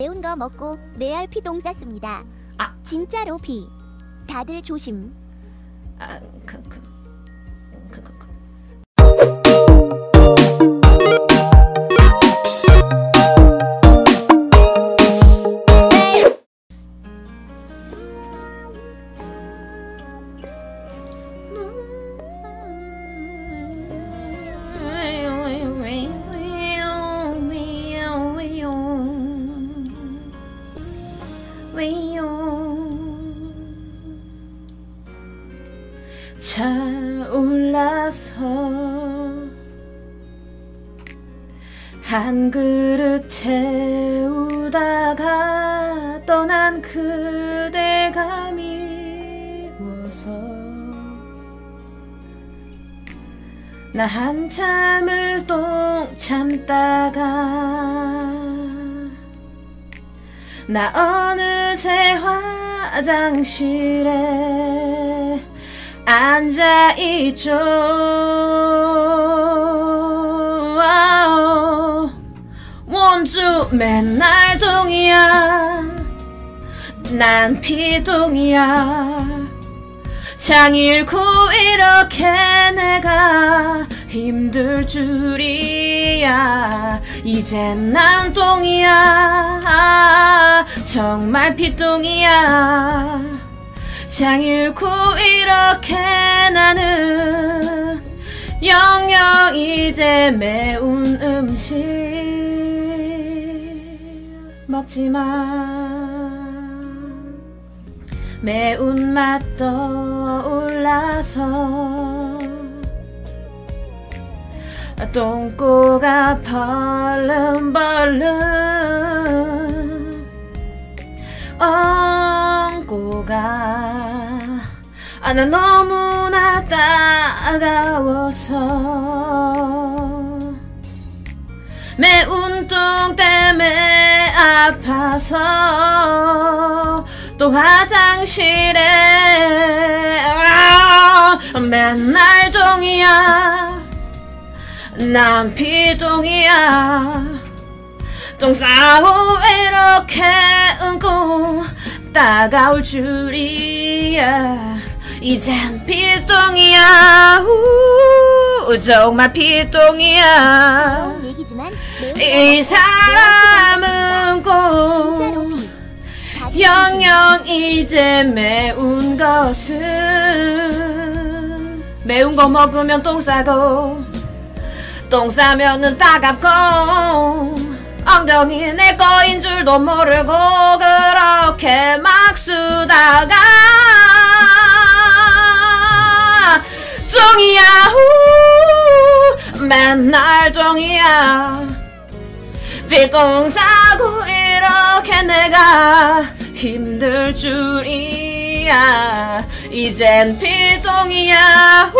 매운 거 먹고 레알 피똥 쌌습니다. 아. 진짜로 피. 다들 조심. 아, 그, 그, 차올라서 한 그릇 태우다가 떠난 그대가 미워서 나 한참을 똥 참다가 나 어느새 화장실에 앉아있죠. 원주 맨날 동이야. 난 피동이야. 장 잃고 이렇게 내가 힘들 줄이야. 이젠 난 똥이야. 정말 피똥이야 장 잃고 이렇게 나는 영영 이제 매운 음식 먹지마 매운맛 떠올라서 똥꼬가 벌름벌름 엉꼬가. 아, 나 너무나 따가워서 매운 똥 때문에 아파서 또 화장실에 아, 맨날 똥이야. 난 피똥이야. 똥 싸고 이렇게 응고 따가울 줄이야. 이젠 피똥이야. 우, 정말 피똥이야. 이 사람은 꼭 영영 이제 매운 것은 매운 거 먹으면 똥 싸고 똥 싸면은 따갑고 엉덩이 내 거인 줄도 모르고 그렇게 막 쓰다가 똥이야 후. 맨날 피똥 싸고 이렇게 내가 힘들 줄이야. 이젠 피똥이야 후.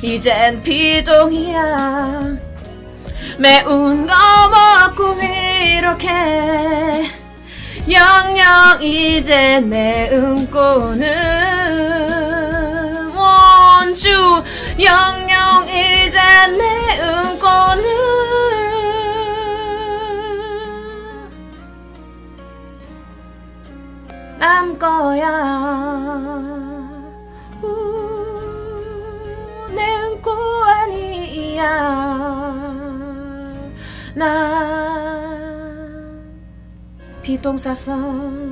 이젠 피똥이야 매운 거 먹고 이렇게. 영영 이제 내 응꼬는 원주. 영영 이제 내 응꼬는 남 거야. 우, 피 똥 쌌어